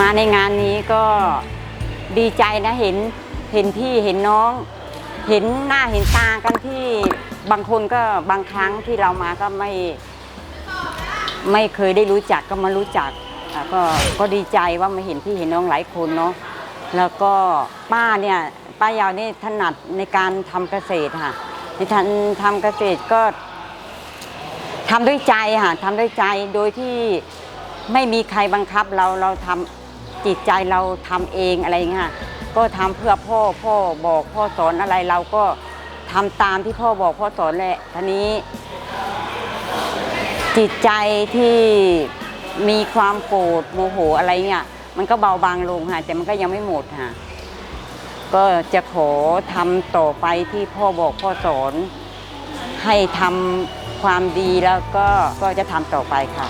มาในงานนี้ก็ดีใจนะเห็นเห็นพี่เห็นน้อง เห็นหน้าเห็นตากันที่บางคนก็บางครั้งที่เรามาก็ไม่ไม่เคยได้รู้จักก็มารู้จักก็ก็ดีใจว่ามาเห็นพี่เห็นน้องหลายคนเนาะแล้วก็ป้าเนี่ยป้ายาวนี่ถนัดในการทำเกษตรค่ะในทำทำเกษตรก็ทำด้วยใจค่ะทำด้วยใจโดยที่ไม่มีใครบังคับเราเราทำ จิตใจเราทำเองอะไรเงี้ยก็ทำเพื่อพ่อพ่อบอกพ่อสอนอะไรเราก็ทำตามที่พ่อบอกพ่อสอนแหละทีนี้ จิตใจที่มีความโกรธโมโหอะไรเนี่ยมันก็เบาบางลงค่ะแต่มันก็ยังไม่หมดค่ะก็จะขอทำต่อไปที่พ่อบอกพ่อสอนให้ทำความดีแล้วก็ก็จะทำต่อไปค่ะ